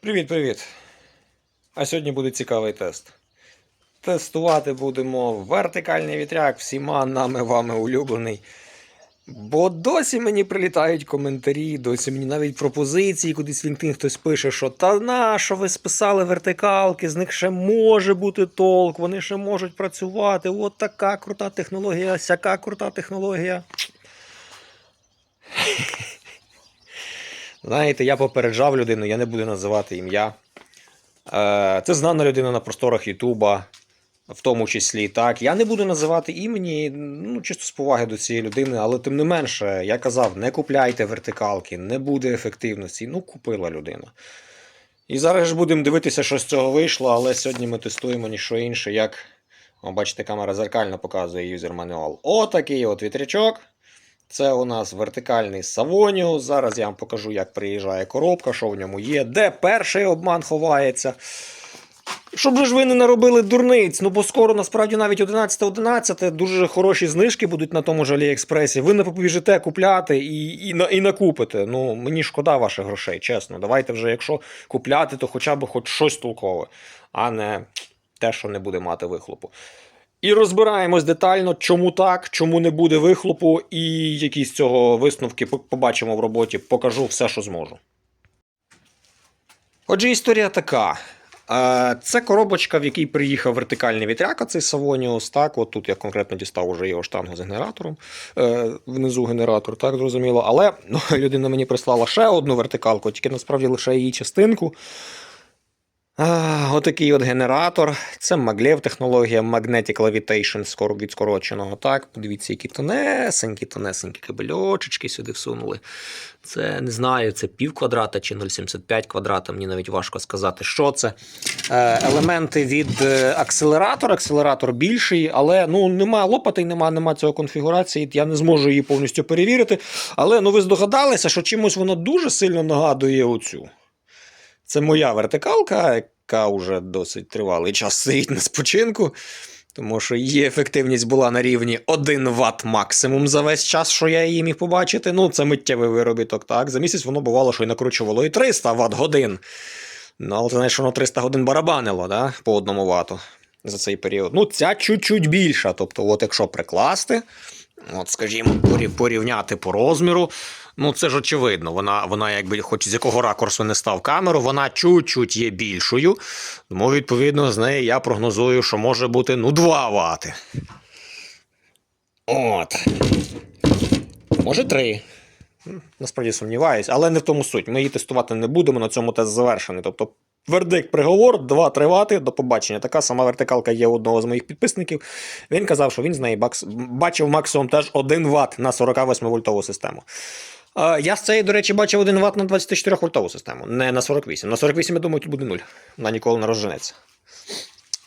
Привіт-привіт! А сьогодні буде цікавий тест. Тестувати будемо вертикальний вітряк, всіма нами вами улюблений. Бо досі мені прилітають коментарі, досі мені навіть пропозиції, кудись в LinkedIn хтось пише, що та на, що ви списали вертикалки, з них ще може бути толк, вони ще можуть працювати. От така крута технологія, сяка крута технологія. Знаєте, я попереджав людину, я не буду називати ім'я. Е, Це знана людина на просторах Ютуба, в тому числі. Так. Я не буду називати імені, ну, чисто з поваги до цієї людини, але тим не менше, я казав, не купляйте вертикалки, не буде ефективності. Ну, купила людина. І зараз ж будемо дивитися, що з цього вийшло, але сьогодні ми тестуємо ніщо інше, як. О, бачите, камера зеркально показує юзер мануал. Отакий от вітрячок. Це у нас вертикальний Савоніус. Зараз я вам покажу, як приїжджає коробка, що в ньому є, де перший обман ховається. Щоб же ж ви не наробили дурниць, ну бо скоро насправді навіть 11.11 дуже хороші знижки будуть на тому ж Аліекспресі. Ви не побіжите купляти і, і, і накупите. Ну, мені шкода ваших грошей, чесно. Давайте вже, якщо купляти, то хоча б хоч щось толкове, а не те, що не буде мати вихлопу. І розбираємось детально, чому так, чому не буде вихлопу, і які з цього висновки побачимо в роботі. Покажу все, що зможу. Отже, історія така. Е, Це коробочка, в якій приїхав вертикальний вітряк, а цей Савоніус. Так, от тут я конкретно дістав уже його штангу з генератором. Е, Внизу генератор, так зрозуміло. Але ну, людина мені прислала ще одну вертикалку, тільки насправді лише її частинку. Отакий от генератор. Це Maglev технологія Magnetic Levitation скоро від скороченого. Так, подивіться, які тонесенькі, тонесенькі кабельочечки сюди всунули. Це не знаю, це пів квадрата чи 0,75 квадрата. Мені навіть важко сказати, що це. Е, елементи від е, акселератора. Акселератор більший, але ну, нема лопатей, нема, нема цього конфігурації. Я не зможу її повністю перевірити. Але ну, ви здогадалися, що чимось воно дуже сильно нагадує оцю. Це моя вертикалка, яка вже досить тривалий час стоїть на спочинку, тому що її ефективність була на рівні 1 Вт максимум за весь час, що я її міг побачити. Ну, це миттєвий виробіток, так. За місяць воно бувало, що й накручувало і 300 Вт годин. Ну, але ти знаєш, воно 300 годин барабанило, да? по одному вату за цей період. Ну, ця чуть-чуть більша. Тобто, от якщо прикласти, от, скажімо, порівняти по розміру, ну це ж очевидно. Вона, вона якби, хоч з якого ракурсу не став камеру, вона чуть-чуть є більшою. Тому, відповідно, з неї я прогнозую, що може бути ну 2 вати. От. Може 3. Насправді сумніваюсь, але не в тому суть. Ми її тестувати не будемо, на цьому тест завершений. Тобто, вердикт, приговор, 2-3 вати, до побачення. Така сама вертикалка є у одного з моїх підписників. Він казав, що він з неї бачив максимум теж 1 Вт на 48 вольтову систему. Я з цієї, до речі, бачив 1 Вт на 24 вольтову систему, не на 48. На 48, я думаю, тут буде 0. Вона ніколи не розженеться.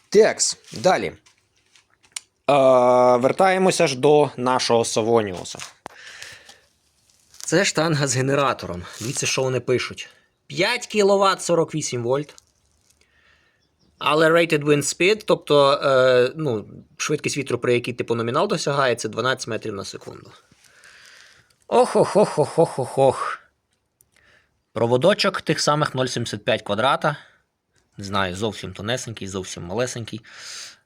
Текс. Далі. Вертаємося ж до нашого Савоніуса. Це штанга з генератором. Дивіться, що вони пишуть. 5 кВт 48 вольт. Але rated wind speed, тобто е, ну, швидкість вітру, при якій типу номінал досягає, це 12 метрів на секунду. Ох-ох-ох-ох-ох-ох. Проводочок тих самих 0,75 квадрата. Не знаю, зовсім тонесенький, зовсім малесенький.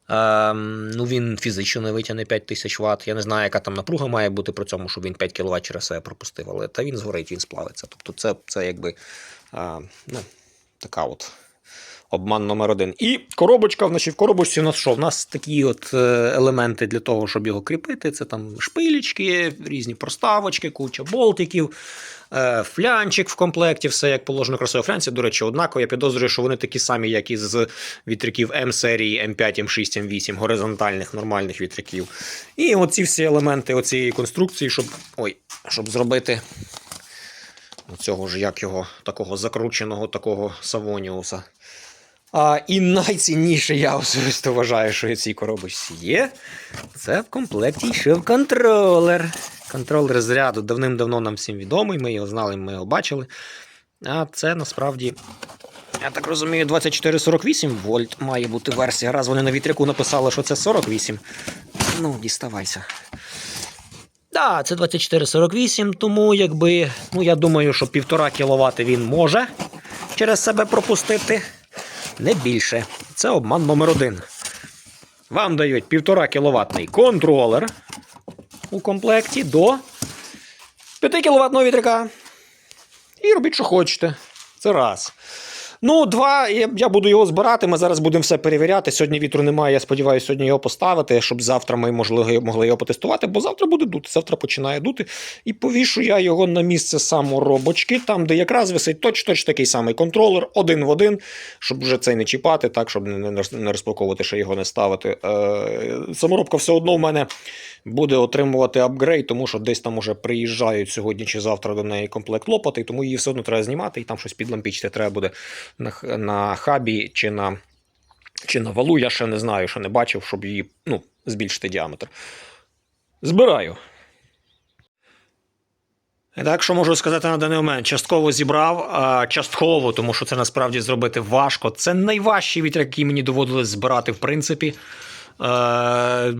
Ем, ну, він фізично не витягне 5000 Вт. Я не знаю, яка там напруга має бути при цьому, щоб він 5 кВт через себе пропустив, але та він згорить, він сплавиться. Тобто, це, це якби е, ну, така от обман номер один. І коробочка, значить, в коробочці у нас що? У нас такі от е, елементи для того, щоб його кріпити. Це там шпилечки, різні проставочки, куча болтиків. е, Флянчик в комплекті, все як положено красиво. Флянці, до речі, однаково. Я підозрюю, що вони такі самі, як і з вітряків М-серії, М5, М6, М8, горизонтальних нормальних вітряків. І оці всі елементи оцієї конструкції, щоб, ой, щоб зробити цього ж, як його, такого закрученого, такого Савоніуса. А, і найцінніше, я особисто вважаю, що в цій коробочці є. Це в комплекті йшов контролер. Контролер зряду давним-давно нам всім відомий. Ми його знали, ми його бачили. А це насправді, я так розумію, 2448 вольт має бути версія. Раз вони на вітряку написали, що це 48. Ну, діставайся. Так, да, це 2448, тому якби, ну я думаю, що 1,5 кВт він може через себе пропустити. Не більше. Це обман номер один. Вам дають 1,5 кВт контролер у комплекті до 5 кВт вітряка. І робіть, що хочете. Це раз. Ну, два, я, я буду його збирати. Ми зараз будемо все перевіряти. Сьогодні вітру немає. Я сподіваюся, сьогодні його поставити, щоб завтра ми можливо, могли його потестувати, бо завтра буде дути. Завтра починає дути. І повішу я його на місце саморобочки, там, де якраз висить точно такий самий контролер, один в один, щоб вже цей не чіпати, так, щоб не, розпаковувати, ще його не ставити. Е, саморобка все одно в мене буде отримувати апгрейд, тому що десь там уже приїжджають сьогодні чи завтра до неї комплект лопати, тому її все одно треба знімати, і там щось підлампічити треба буде на, на хабі чи на, чи на валу. Я ще не знаю, ще не бачив, щоб її ну, збільшити діаметр. Збираю. Так, що можу сказати на даний момент? Частково зібрав, а частково, тому що це насправді зробити важко. Це найважчий вітряк, який мені доводилось збирати, в принципі. Е,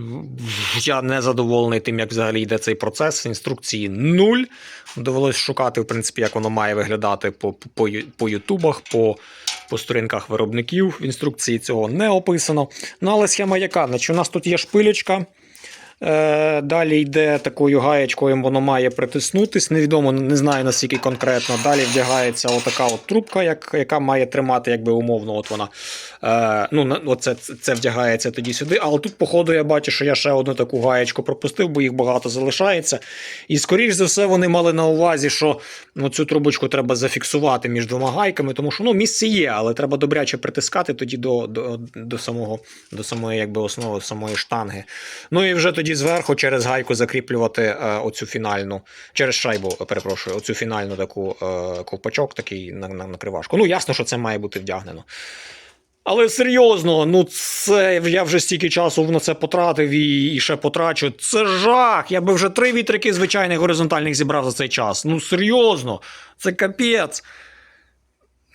я не задоволений тим, як взагалі йде цей процес. Інструкції нуль. Довелось шукати, в принципі, як воно має виглядати по, по, по ютубах, по, по сторінках виробників. В інструкції цього не описано. Ну, але схема яка? Значить, у нас тут є шпилечка. Е, Далі йде такою гаєчкою, воно має притиснутись. Невідомо, не знаю наскільки конкретно. Далі вдягається отака от трубка, як, яка має тримати, якби умовно, от вона. Е, ну, оце, це вдягається тоді сюди. Але тут, походу, я бачу, що я ще одну таку гаєчку пропустив, бо їх багато залишається. І, скоріш за все, вони мали на увазі, що ну, цю трубочку треба зафіксувати між двома гайками, тому що ну, місце є, але треба добряче притискати тоді до, до, до, самого, до самої якби, основи, самої штанги. Ну і вже тоді зверху через гайку закріплювати е, оцю фінальну, через шайбу, е, перепрошую, оцю фінальну таку е, ковпачок такий на, на, накривашку. Ну, ясно, що це має бути вдягнено. Але серйозно, ну це я вже стільки часу на це потратив і, і ще потрачу. Це жах. Я би вже три вітрики звичайних горизонтальних зібрав за цей час. Ну серйозно, це капець.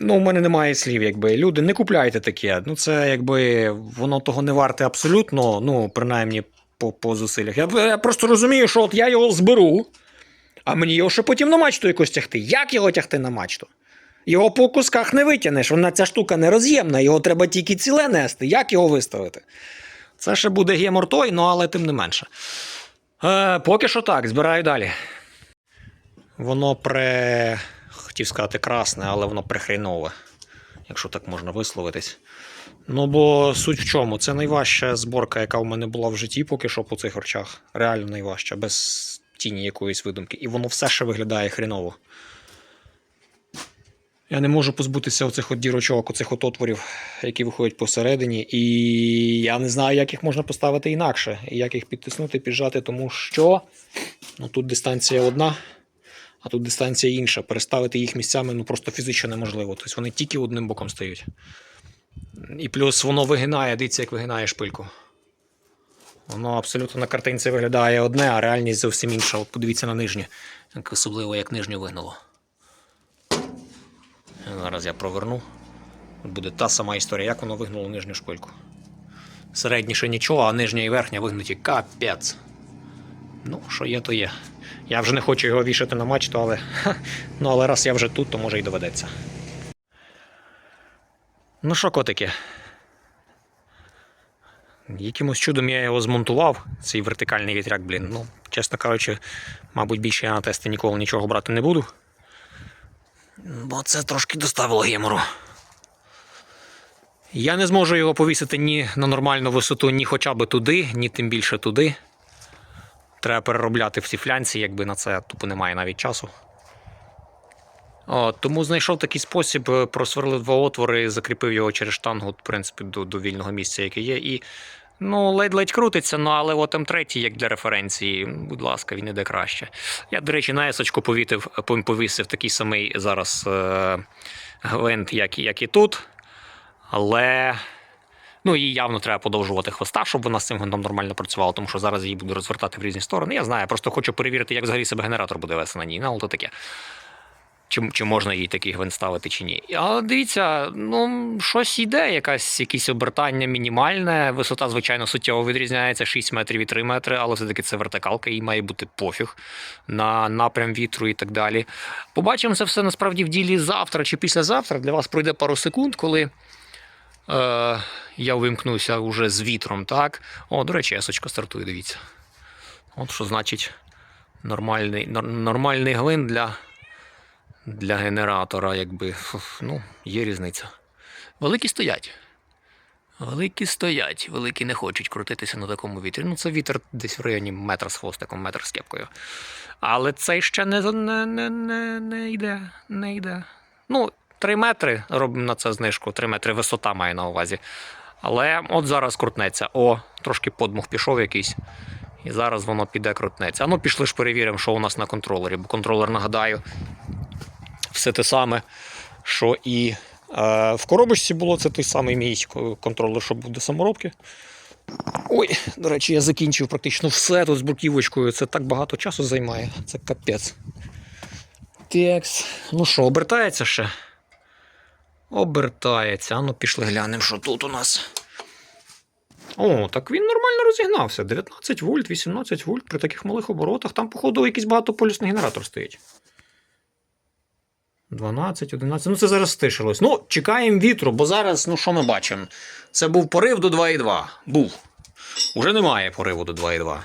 Ну, у мене немає слів, якби. Люди, не купляйте таке. Ну, це якби воно того не варте абсолютно, ну, принаймні по, по зусиллях. Я, я просто розумію, що от я його зберу, а мені його ще потім на мачту якось тягти. Як його тягти на мачту? Його по кусках не витягнеш, вона ця штука не роз'ємна, його треба тільки ціле нести. Як його виставити? Це ще буде гемор той, ну але тим не менше. Е, поки що так, збираю далі. Воно пре. хотів сказати красне, але воно прихрінове, якщо так можна висловитись. Ну, бо суть в чому? Це найважча зборка, яка в мене була в житті поки що по цих харчах. Реально найважча, без тіні якоїсь видумки. І воно все ще виглядає хріново. Я не можу позбутися оцих от дірочок, оцих от отворів, які виходять посередині. І я не знаю, як їх можна поставити інакше, і як їх підтиснути, піджати, тому що ну, тут дистанція одна, а тут дистанція інша. Переставити їх місцями ну, просто фізично неможливо. Тобто вони тільки одним боком стають. І плюс воно вигинає, дивіться, як вигинає шпильку. Воно абсолютно на картинці виглядає одне, а реальність зовсім інша. От подивіться на нижнє. Особливо як нижнє вигнуло. Зараз я проверну. Буде та сама історія, як воно вигнуло нижню шпильку. Середніше нічого, а нижня і верхня вигнуті капець. Ну, що є, то є. Я вже не хочу його вішати на мачту, але, ха, ну, але раз я вже тут, то може й доведеться. Ну що, котики? Якимось чудом я його змонтував, цей вертикальний вітряк, блін. Ну, чесно кажучи, мабуть, більше я на тести ніколи нічого брати не буду. Бо це трошки доставило гемору. Я не зможу його повісити ні на нормальну висоту, ні хоча б туди, ні тим більше туди. Треба переробляти всі флянці, якби на це тупо немає навіть часу. О, тому знайшов такий спосіб, е, просверлив два отвори, закріпив його через штангу, в принципі, до, до вільного місця, яке є. І ну, ледь-ледь крутиться, ну але от М3, як для референції, будь ласка, він іде краще. Я, до речі, на есочку повітив, повісив такий самий зараз е, як, як і тут. Але. Ну, їй явно треба подовжувати хвоста, щоб вона з цим гвинтом нормально працювала, тому що зараз її буду розвертати в різні сторони. Я знаю, просто хочу перевірити, як взагалі себе генератор буде вести на ній. Ну, але то таке. Чи, чи можна їй такий гвинт ставити, чи ні. Але дивіться, ну щось йде, якась, якісь обертання мінімальне. Висота, звичайно, суттєво відрізняється 6 метрів і 3 метри, але все-таки це вертикалка, їй має бути пофіг на напрям вітру і так далі. Побачимо це все насправді в ділі завтра чи післязавтра. Для вас пройде пару секунд, коли. Е, я вимкнуся вже з вітром, так? О, до речі, есочка стартує, дивіться. От що значить нормальний, нормальний глин для, для генератора, якби. Ну, є різниця. Великі стоять. Великі стоять, великі не хочуть крутитися на такому вітрі. Ну, це вітер десь в районі метра з хвостиком, метр з кепкою. Але цей ще не, не, не, не, не йде. Не йде. Ну, 3 метри робимо на це знижку, 3 метри висота має на увазі. Але от зараз крутнеться. О, трошки подмух пішов якийсь. І зараз воно піде крутнеться. А ну пішли ж перевіримо, що у нас на контролері. Бо контролер, нагадаю, все те саме, що і е, в коробочці було це той самий мій контролер, що був до саморобки. Ой, до речі, я закінчив практично все тут з бурківочкою. Це так багато часу займає. Це капець. Текс. Ну що, обертається ще? Обертається. А ну пішли глянемо, що тут у нас. О, так він нормально розігнався. 19 вольт, 18 вольт при таких малих оборотах. Там, походу, якийсь багатополюсний генератор стоїть. 12, 11. Ну, це зараз стишилось. Ну, чекаємо вітру, бо зараз, ну що ми бачимо? Це був порив до 2,2. Був. Уже немає пориву до 2,2.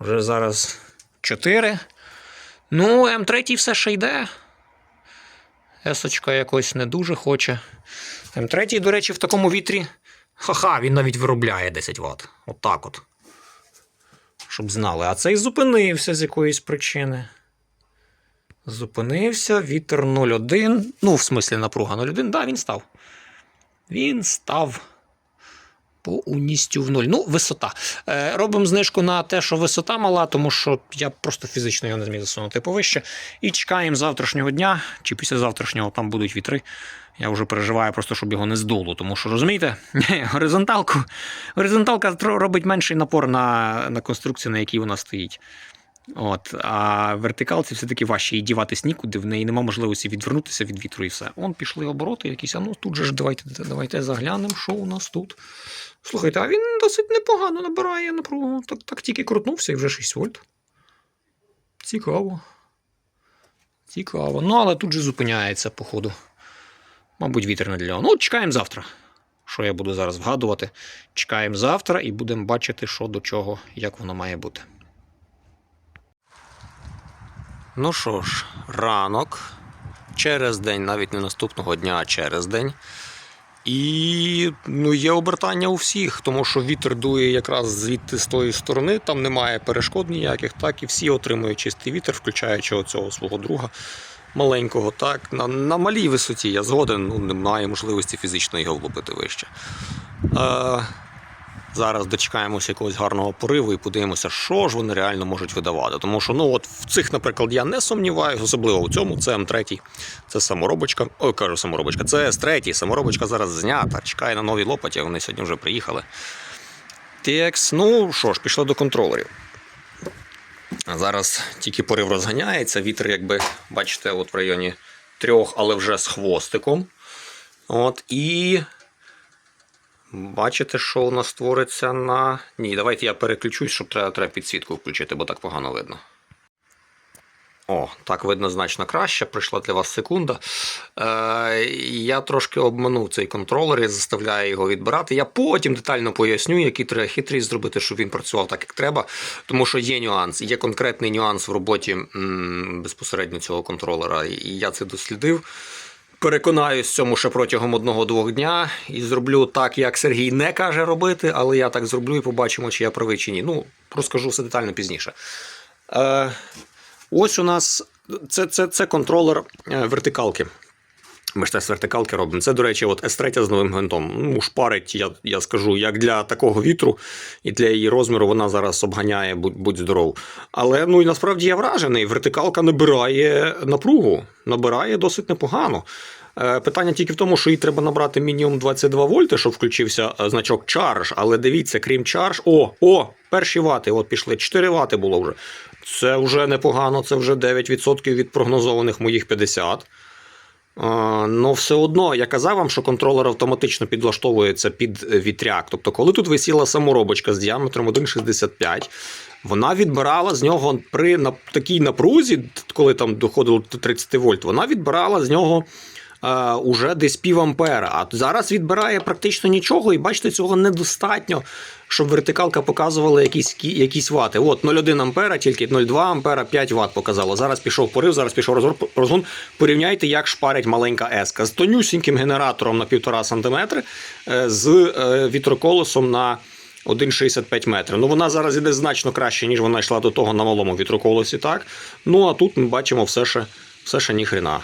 Вже зараз 4. Ну, М3 все ще йде. Есочка якось не дуже хоче. М3, до речі, в такому вітрі. Ха-ха, він навіть виробляє 10 Вт. Отак от. Щоб знали. А цей зупинився з якоїсь причини. Зупинився, вітер 0,1. Ну, в смислі, напруга 0,1. Да, він став. Він став повністю в нуль. Ну, висота. Е, робимо знижку на те, що висота мала, тому що я просто фізично його не зміг засунути повище. І чекаємо завтрашнього дня, чи після завтрашнього там будуть вітри. Я вже переживаю просто, щоб його не здуло. Тому що, розумієте, горизонталку, горизонталка робить менший напор на, на конструкцію, на якій вона стоїть. От, а вертикалці все-таки важче, і діватись нікуди, в неї нема можливості відвернутися від вітру і все. Он пішли обороти якісь, а ну тут же ж давайте, давайте заглянемо, що у нас тут. Слухайте, а він досить непогано набирає напругу. Так, так тільки крутнувся і вже 6 вольт. Цікаво. Цікаво. Ну, але тут же зупиняється, походу. Мабуть, вітер не для нього. Ну, чекаємо завтра. Що я буду зараз вгадувати? Чекаємо завтра і будемо бачити, що до чого, як воно має бути. Ну що ж, ранок. Через день, навіть не наступного дня, а через день. І ну, є обертання у всіх, тому що вітер дує якраз звідти з тої сторони, там немає перешкод ніяких, так, і всі отримують чистий вітер, включаючи оцього свого друга маленького. Так, на, на малій висоті я згоден, ну, немає можливості фізично його влупити вище. Е, Зараз дочекаємося якогось гарного пориву і подивимося, що ж вони реально можуть видавати. Тому що ну от в цих, наприклад, я не сумніваюся, особливо в цьому. Це М3, це саморобочка. Ой, кажу саморобочка, це С3, саморобочка зараз знята, чекає на нові лопаті, вони сьогодні вже приїхали. TX, ну що ж, пішли до контролерів. Зараз тільки порив розганяється, вітер, якби, бачите, от в районі трьох, але вже з хвостиком. От, і Бачите, що у нас твориться на. Ні, давайте я переключусь, щоб треба, треба підсвітку включити, бо так погано видно. О, так видно значно краще. Прийшла для вас секунда. Е, я трошки обманув цей контролер і заставляю його відбирати. Я потім детально поясню, який треба хитрість зробити, щоб він працював так, як треба. Тому що є нюанс, є конкретний нюанс в роботі м, безпосередньо цього контролера. І я це дослідив. Переконаюсь в цьому ще протягом одного-двох дня і зроблю так, як Сергій не каже робити, але я так зроблю і побачимо, чи я правий чи ні. Ну, розкажу все детально пізніше. Е, ось у нас це, це, це контролер е, вертикалки. Ми ж тест вертикалки робимо. Це, до речі, от S3 з новим гвинтом. Ну, шпарить, я, я скажу, як для такого вітру і для її розміру вона зараз обганяє, будь, будь здоров. Але ну і насправді я вражений. Вертикалка набирає напругу, набирає досить непогано. Е, Питання тільки в тому, що їй треба набрати мінімум 22 вольти, щоб включився е, значок Charge. Але дивіться, крім Charge, о, о, перші вати, от пішли, 4 вати було вже. Це вже непогано, це вже 9% від прогнозованих моїх 50. Ну, все одно, я казав вам, що контролер автоматично підлаштовується під вітряк. Тобто, коли тут висіла саморобочка з діаметром 1,65, вона відбирала з нього при такій напрузі, коли там доходило до 30 вольт, вона відбирала з нього уже десь пів ампера. А зараз відбирає практично нічого, і бачите, цього недостатньо, щоб вертикалка показувала якісь, кі- якісь вати. От 0,1 ампера, тільки 0,2 ампера, 5 ватт показало. Зараз пішов порив, зараз пішов розгон-. Порівняйте, як шпарить маленька еска з тонюсіньким генератором на 1,5 см, е, з е, вітроколесом на 1,65 метрів. Ну, вона зараз іде значно краще, ніж вона йшла до того на малому вітроколесі, так? Ну, а тут ми бачимо все ще, все ще ніхрена.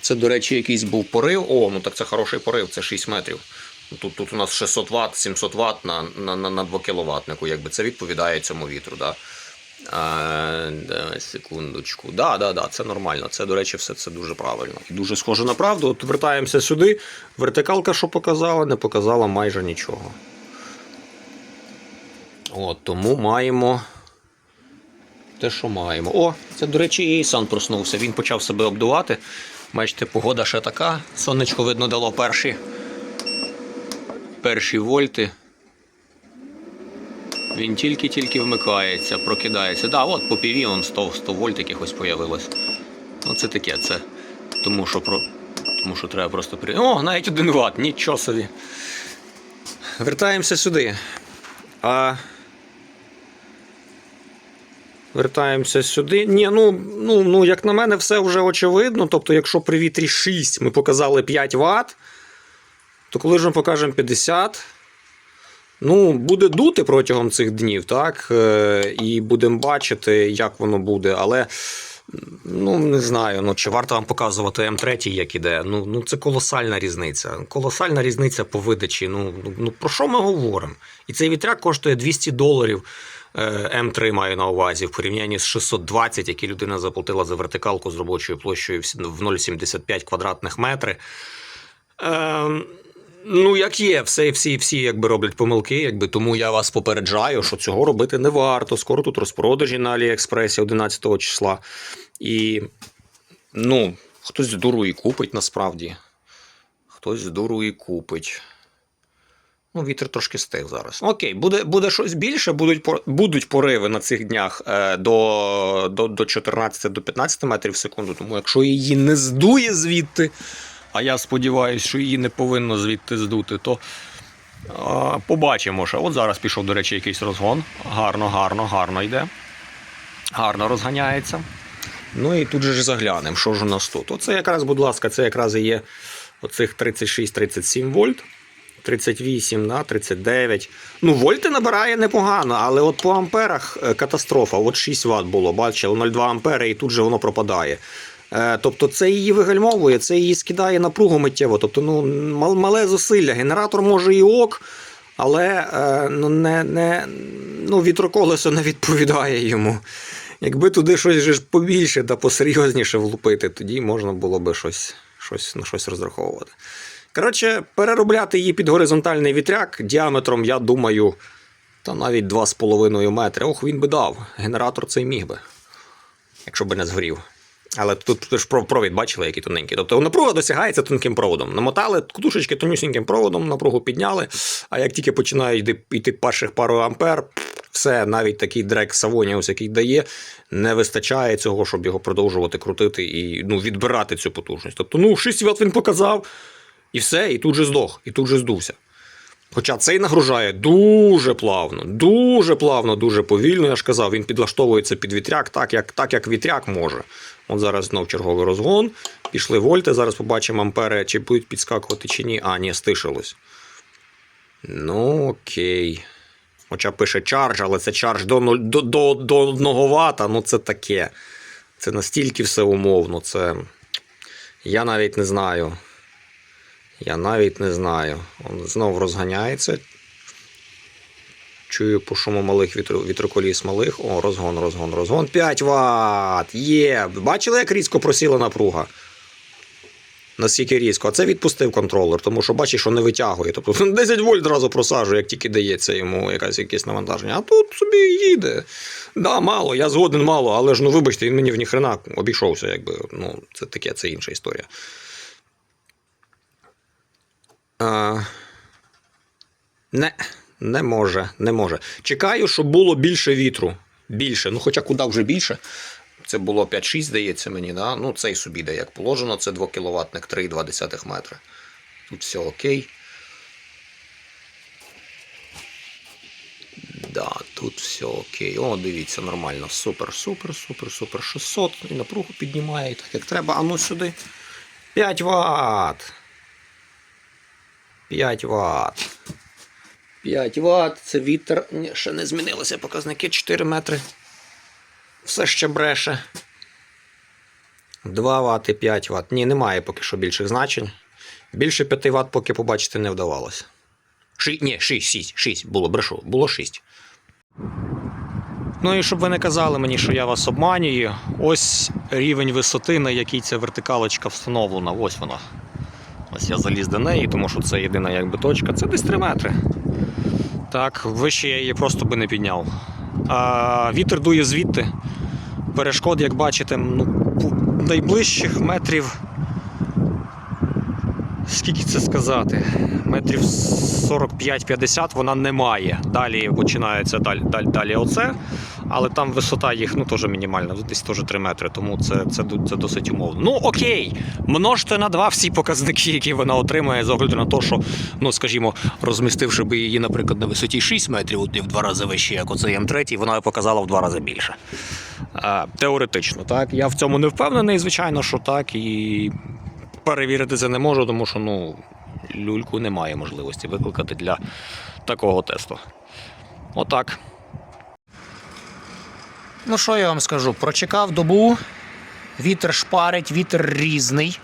Це, до речі, якийсь був порив. О, ну так це хороший порив, це 6 метрів. Тут, тут у нас 600 Вт, 700 Вт на, на, на, на 2 кВт, якби це відповідає цьому вітру. Да? А, да, секундочку. Да, да, да, це нормально. Це, до речі, все це дуже правильно. І дуже схоже на правду. От вертаємося сюди. Вертикалка, що показала, не показала майже нічого. От, тому маємо те, що маємо. О, це, до речі, і сан проснувся. Він почав себе обдувати. Бачите, погода ще така. Сонечко, видно, дало перші, перші вольти. Він тільки-тільки вмикається, прокидається. Да, от по піві он 100, 100 вольт якихось появилось. Ну, це таке, це. Тому що, про... тому що треба просто при. О, навіть 1 ватт, нічого собі. Вертаємося сюди. А Вертаємося сюди. Ні, ну, ну, ну, як на мене, все вже очевидно. Тобто, якщо при вітрі 6 ми показали 5 Вт, то коли ж ми покажемо 50, ну, буде дути протягом цих днів, так? Е, І будемо бачити, як воно буде. Але. Ну, не знаю, ну чи варто вам показувати М3, як іде. Ну, ну це колосальна різниця. Колосальна різниця по видачі. Ну, ну, ну про що ми говоримо? І цей вітряк коштує 200 доларів. Е, М3 маю на увазі в порівнянні з 620, які людина заплатила за вертикалку з робочою площею в в 0,75 квадратних метри. Е, Ну, як є, все, всі, всі якби роблять помилки, якби тому я вас попереджаю, що цього робити не варто. Скоро тут розпродажі на Аліекспресі 11 числа. І ну, хтось з дуру і купить насправді. Хтось з дуру і купить. Ну, вітер трошки стих зараз. Окей, буде, буде щось більше, будуть, будуть пориви на цих днях е, до, до, до 14 до 15 метрів в секунду. Тому якщо її не здує звідти, а я сподіваюся, що її не повинно звідти здути, то а, побачимо ще. От зараз пішов, до речі, якийсь розгон. Гарно, гарно, гарно йде. Гарно розганяється. Ну і тут же ж заглянемо, що ж у нас тут. Оце якраз, будь ласка, це якраз і є оцих 36-37 вольт. 38 на 39. Ну, вольти набирає непогано, але от по амперах е, катастрофа. От 6 Вт було, бачили, 0,2 ампери, і тут же воно пропадає. Е, Тобто це її вигальмовує, це її скидає напругу миттєво. Тобто, ну, мале зусилля. Генератор може і ок, але е, ну, не, не, ну, вітроколесо не відповідає йому. Якби туди щось побільше та посерйозніше влупити, тоді можна було би щось, щось, на щось розраховувати. Коротше, переробляти її під горизонтальний вітряк діаметром, я думаю, та навіть 2,5 метри. Ох, він би дав. Генератор цей міг би, якщо би не згорів. Але тут, ж провід бачили, який тоненький. Тобто напруга досягається тонким проводом. Намотали кутушечки тонюсіньким проводом, напругу підняли. А як тільки починає йти перших пару ампер, все, навіть такий дрек Савоніус, який дає, не вистачає цього, щоб його продовжувати крутити і ну, відбирати цю потужність. Тобто, ну, 6 Вт він показав, і все, і тут же здох, і тут же здувся. Хоча цей нагружає дуже плавно, дуже плавно, дуже повільно. Я ж казав, він підлаштовується під вітряк, так як, так як вітряк може. От зараз знов черговий розгон. Пішли вольти. Зараз побачимо ампери, чи будуть підскакувати, чи ні. А, ні, стишилось. Ну, окей. Хоча пише чардж, але це чардж до, до, до, до 1 Вт, ну це таке. Це настільки все умовно. Це. Я навіть не знаю. Я навіть не знаю. Он знов розганяється. Чую по шуму малих вітру, вітроколіс малих. О, розгон, розгон, розгон. 5 Вт! Є! Бачили, як різко просіла напруга? Наскільки різко. А це відпустив контролер, тому що бачиш, що не витягує. Тобто 10 вольт одразу просаджує, як тільки дається йому якась якесь навантаження. А тут собі їде. Да, мало, я згоден мало, але ж ну вибачте, він мені в ніхрена обійшовся, якби. Ну, це таке, це інша історія. А, не, не може, не може. Чекаю, щоб було більше вітру. Більше. Ну, хоча куди вже більше. Це було 5-6, здається мені, да? ну цей собі де як положено, це 2 кВт 3,2 метри. Тут все окей. Да, тут все окей. О, дивіться, нормально. Супер, супер, супер, супер. 600 і напругу піднімає, так як треба. А ну сюди. 5 Вт. 5 Вт. 5 Вт. Це вітер. Ні, ще не змінилися показники 4 метри. Все ще бреше. 2 Вт і 5 Вт. Ні, немає поки що більших значень. Більше 5 Вт поки побачити не вдавалося. Ши... Ні, 6, 6, 6 було, брешу, було 6. Ну і щоб ви не казали мені, що я вас обманюю, ось рівень висоти, на якій ця вертикалочка встановлена. Ось вона. Ось я заліз до неї, тому що це єдина якби точка. Це десь 3 метри. Так, вище я її просто би не підняв. А, вітер дує звідти. Перешкод, як бачите, ну, найближчих метрів. Скільки це сказати? Метрів 45-50 вона не має. Далі починається далі, далі, далі оце. Але там висота їх ну, теж мінімальна, десь теж 3 метри, тому це, це, це досить умовно. Ну окей, множте на два всі показники, які вона отримає, з огляду на те, що, ну скажімо, розмістивши би її, наприклад, на висоті 6 метрів, і в два рази вище, як оцей М3, вона показала в два рази більше. Е, теоретично, так. Я в цьому не впевнений, звичайно, що так. І перевірити це не можу, тому що ну, люльку немає можливості викликати для такого тесту. Отак. Ну, що я вам скажу? Прочекав добу, вітер шпарить, вітер різний.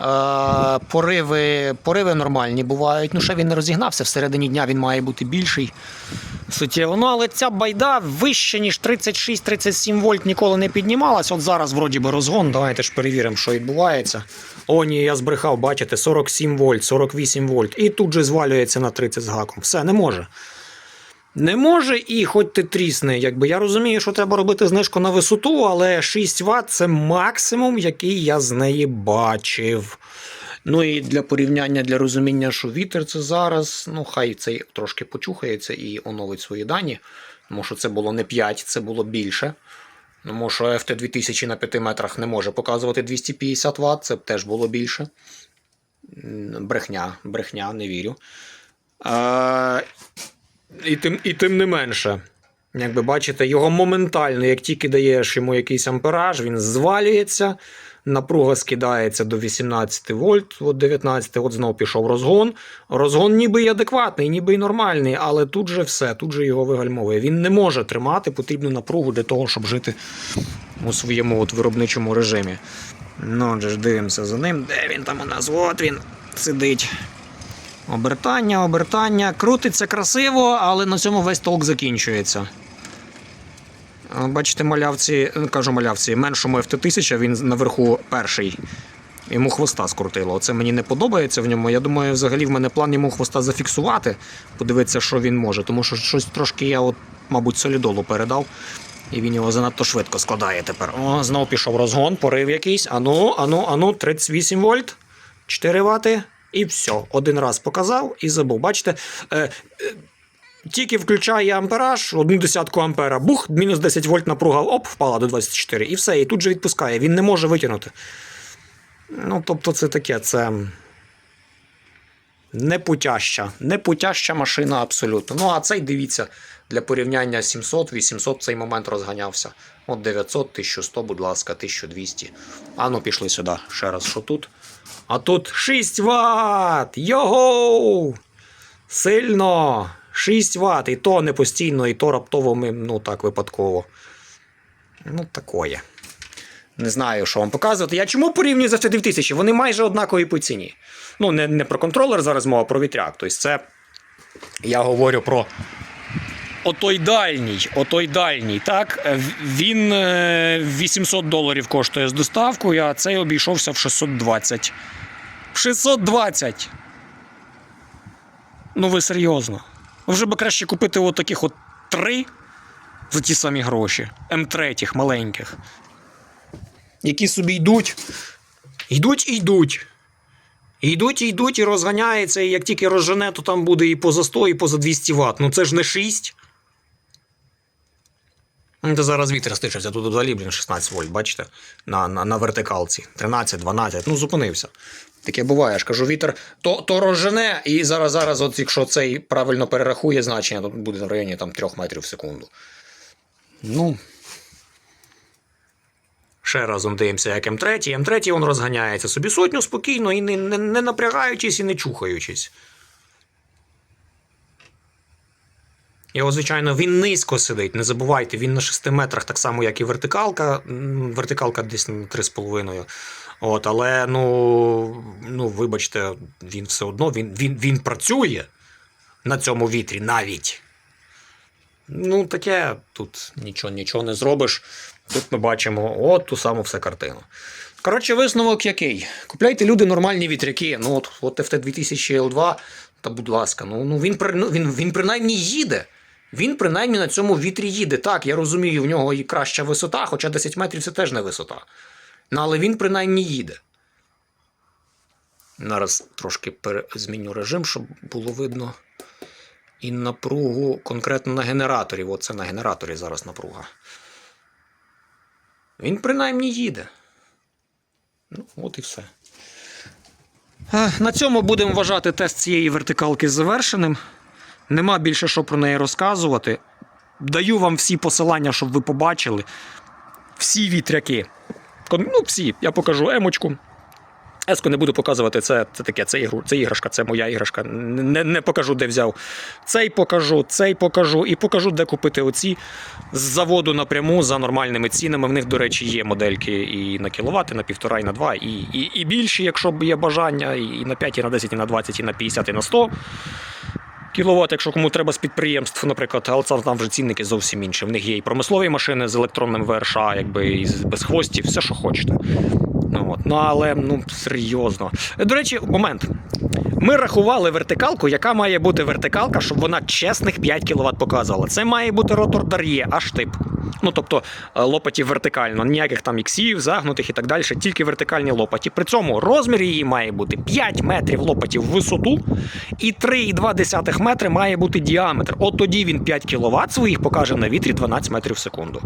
Е, пориви, пориви нормальні бувають. Ну, ще він не розігнався, всередині дня він має бути більший. Суттєво. Ну, але ця байда вище, ніж 36-37 вольт ніколи не піднімалась. От зараз, вроді би, розгон. Давайте ж перевіримо, що відбувається. О, ні, я збрехав, бачите, 47 вольт, 48 вольт. І тут же звалюється на 30 з гаком. Все, не може. Не може і хоч ти трісни. Якби я розумію, що треба робити знижку на висоту, але 6 Вт це максимум, який я з неї бачив. Ну і для порівняння, для розуміння, що вітер це зараз, ну хай цей трошки почухається і оновить свої дані. Тому що це було не 5, це було більше. Тому що FT2000 на 5 метрах не може показувати 250 Вт, це б теж було більше. Брехня, брехня, не вірю. А, і, тим, і тим не менше. Як ви бачите, його моментально, як тільки даєш йому якийсь ампераж, він звалюється, напруга скидається до 18 вольт, от 19, от знов пішов розгон. Розгон ніби й адекватний, ніби й нормальний, але тут же все, тут же його вигальмовує. Він не може тримати потрібну напругу для того, щоб жити у своєму от виробничому режимі. Ну, отже ж дивимося за ним. Де він там у нас? От він сидить. Обертання, обертання. Крутиться красиво, але на цьому весь толк закінчується. Бачите, малявці, е, кажу малявці, меншому FT1000 він наверху перший. Йому хвоста скрутило. Оце мені не подобається в ньому. Я думаю, взагалі в мене план йому хвоста зафіксувати, подивитися, що він може. Тому що щось трошки я, от, мабуть, солідолу передав. І він його занадто швидко складає тепер. О, знов пішов розгон, порив якийсь. Ану, ану, ану, 38 вольт, 4 вати. І все. Один раз показав і забув. Бачите, е, е, тільки включає ампераж, одну десятку ампера, бух, мінус 10 вольт напруга, оп, впала до 24. І все, і тут же відпускає. Він не може витягнути. Ну, тобто, це таке, це. Непутяща, непутяща машина абсолютно. Ну, а цей дивіться, для порівняння 700, 800 в цей момент розганявся. От 900, 1100, будь ласка, 1200. А ну пішли сюди. Ще раз, що тут? А тут 6 Вт! Його! Сильно! 6 Вт. І то не постійно, і то раптово ми, ну так, випадково. Ну, такое. Не знаю, що вам показувати. Я чому порівнюю за FT 2000? Вони майже однакові по ціні. Ну, не, не про контролер зараз мова, а про вітряк. Тобто це я говорю про отой дальній, отой дальній, так, е, він е, 800 доларів коштує з доставкою, а цей обійшовся в 620. В 620! Ну ви серйозно. Вже би краще купити от таких от три за ті самі гроші. М3 маленьких. Які собі йдуть. Йдуть і йдуть. Йдуть і йдуть і розганяється, і як тільки розжене, то там буде і поза 100, і поза 200 Вт. Ну це ж не 6. Ну, Це зараз вітер стичився, тут взагалі, блін, 16 вольт, бачите? На, на, на вертикалці. 13, 12, ну зупинився. Таке буває, я ж кажу, вітер то, то розжене, і зараз, зараз, от, якщо цей правильно перерахує значення, то буде в районі там, 3 метрів в секунду. Ну. Ще разом дивимося, як М3. М3 він розганяється собі сотню спокійно і не, не, не напрягаючись і не чухаючись. Його, звичайно, він низько сидить. Не забувайте, він на 6 метрах, так само, як і вертикалка. Вертикалка десь на 3,5. От, але ну, ну, вибачте, він все одно він, він, він працює на цьому вітрі навіть. Ну, таке тут нічого, нічого не зробиш. Тут ми бачимо от ту саму все картину. Коротше, висновок який? Купляйте люди нормальні вітряки. Ну, от, от FT 2000 L2, та будь ласка, ну, ну, він, ну він, він принаймні їде. Він принаймні на цьому вітрі їде. Так, я розумію, в нього і краща висота, хоча 10 метрів це теж не висота. Ну, але він принаймні їде. Зараз трошки зміню режим, щоб було видно. І напругу конкретно на генераторі. Оце на генераторі зараз напруга. Він принаймні їде. Ну, от і все. На цьому будемо вважати тест цієї вертикалки завершеним. Нема більше що про неї розказувати. Даю вам всі посилання, щоб ви побачили. Всі вітряки. Ну, всі. Я покажу емочку. Еску не буду показувати, це, це таке, це, ігру, це іграшка, це моя іграшка. Не, не покажу, де взяв. Цей покажу, цей покажу і покажу, де купити оці з заводу напряму за нормальними цінами. В них, до речі, є модельки і на кіловат, і на півтора, і на два, і, і, і більші, якщо є бажання, і на 5, і на 10, і на 20, і на 50, і на 100 кіловат, якщо кому треба з підприємств, наприклад, але це там вже цінники зовсім інші. В них є і промислові машини з електронним ВРШ, якби і без хвостів, все, що хочете. Ну, от. ну але ну серйозно. До речі, момент. Ми рахували вертикалку, яка має бути вертикалка, щоб вона чесних 5 кВт показувала. Це має бути ротор Дар'є, аж тип. Ну тобто е, лопатів вертикально, ніяких там іксів, загнутих і так далі, тільки вертикальні лопаті. При цьому розмір її має бути 5 метрів лопатів в висоту і 3,2 метри має бути діаметр. От тоді він 5 кВт своїх покаже на вітрі 12 метрів в секунду.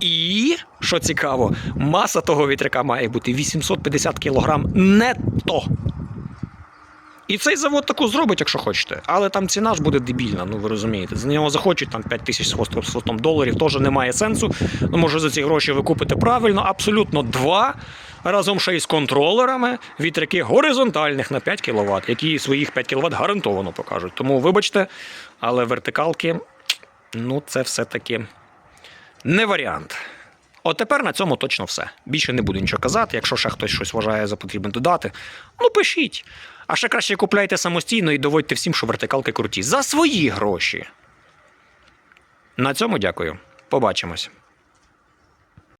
І, що цікаво, маса того вітряка має бути 850 кг нетто. І цей завод таку зробить, якщо хочете. Але там ціна ж буде дебільна, ну ви розумієте. За нього захочуть там 5 тисяч хвостом, доларів, теж немає сенсу. Ну, може, за ці гроші ви купите правильно, абсолютно два. Разом ще й з контролерами вітряки горизонтальних на 5 кВт, які своїх 5 кВт гарантовано покажуть. Тому вибачте, але вертикалки, ну це все-таки не варіант. От тепер на цьому точно все. Більше не буду нічого казати. Якщо ще хтось щось вважає за потрібне додати, ну пишіть. А ще краще купляйте самостійно і доводьте всім, що вертикалки круті. За свої гроші. На цьому дякую. Побачимось.